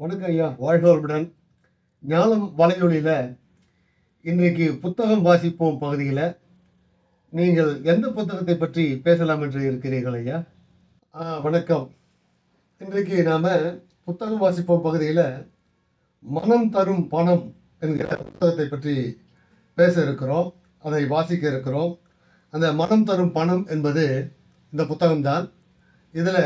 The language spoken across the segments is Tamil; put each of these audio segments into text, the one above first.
வணக்கம் ஐயா. வாழ்க வளமுடன் ஞானம் வலையொலியில் இன்றைக்கு புத்தகம் வாசிப்போம் பகுதியில். நீங்கள் எந்த புத்தகத்தை பற்றி பேசலாம் என்று இருக்கிறீர்கள் ஐயா? வணக்கம். இன்றைக்கு நாம் புத்தகம் வாசிப்போம் பகுதியில் மனம் தரும் பணம் என்கிற புத்தகத்தை பற்றி பேச இருக்கிறோம். அதை வாசிக்க இருக்கிறோம். அந்த மனம் தரும் பணம் என்பது இந்த புத்தகம்தான். இதில்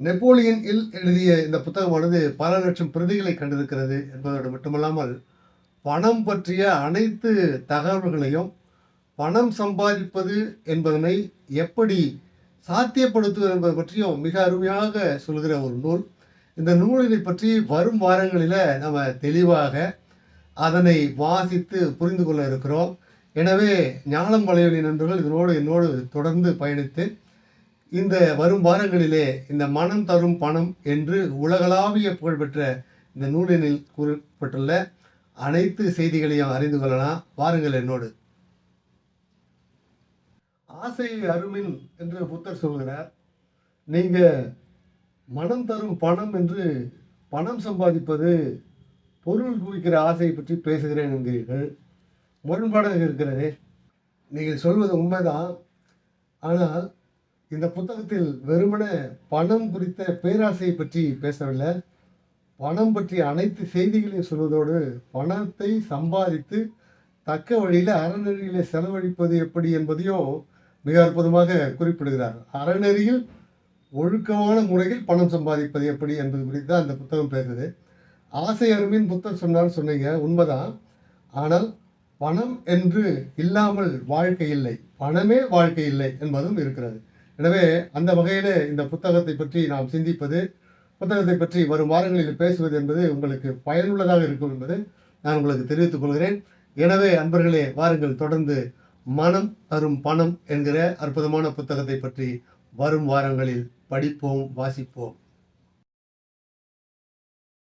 நெப்போலியன் இல் எழுதிய இந்த புத்தகமானது பல லட்சம் பிரதிகளை கண்டிருக்கிறது என்பதோடு மட்டுமல்லாமல் பணம் பற்றிய அனைத்து தகவல்களையும் பணம் சம்பாதிப்பது என்பதனை எப்படி சாத்தியப்படுத்துவது என்பது பற்றியும் மிக அருமையாக சொல்கிற ஒரு நூல். இந்த நூலினை பற்றி வரும் வாரங்களில் நம்ம தெளிவாக அதனை வாசித்து புரிந்து கொள்ள இருக்கிறோம். எனவே ஞானம் வலையொலி நண்பர்கள் இதனோடு என்னோடு தொடர்ந்து பயணித்து இந்த வரும் வாரங்களிலே இந்த மனம் தரும் பணம் என்று உலகளாவிய புகழ்பெற்ற இந்த நூலினில் கூறப்பட்டுள்ள அனைத்து செய்திகளையும் அறிந்து கொள்ளலாம் வாருங்கள் என்னோடு. ஆசை அருமின் என்று புத்தர் சொல்கிறார் நீங்க மனம் தரும் பணம் என்று பணம் சம்பாதிப்பது பொருள் குவிக்கிற ஆசையை பற்றி பேசுகிறேன் என்கிறீர்கள். முரண்பாடாக இருக்கிறதே. நீங்கள் சொல்வது உண்மைதான். ஆனால் இந்த புத்தகத்தில் வெறுமனே பணம் குறித்த பேராசையை பற்றி பேசவில்லை. பணம் பற்றி அனைத்து செய்திகளையும் சொல்வதோடு பணத்தை சம்பாதித்து தக்க வழியில் அறநெறியில் செலவழிப்பது எப்படி என்பதையும் மிக அற்புதமாக குறிப்பிடுகிறார். அறநெறியில் ஒழுக்கமான முறையில் பணம் சம்பாதிப்பது எப்படி என்பது குறித்து தான் அந்த புத்தகம் பேசுது. ஆசை அருமின் புத்தகம் சொன்னாலும் சொன்னீங்க உண்மைதான். ஆனால் பணம் என்று இல்லாமல் வாழ்க்கை இல்லை. பணமே வாழ்க்கை இல்லை என்பதும் இருக்கிறது. எனவே அந்த வகையில் இந்த புத்தகத்தை பற்றி நாம் சிந்திப்பது புத்தகத்தை பற்றி வரும் வாரங்களில் பேசுவது என்பது உங்களுக்கு பயனுள்ளதாக இருக்கும் என்பதை நான் உங்களுக்கு தெரிவித்துக் கொள்கிறேன். எனவே அன்பர்களே வாருங்கள் தொடர்ந்து மனம் தரும் பணம் என்கிற அற்புதமான புத்தகத்தை பற்றி வரும் வாரங்களில் படிப்போம் வாசிப்போம்.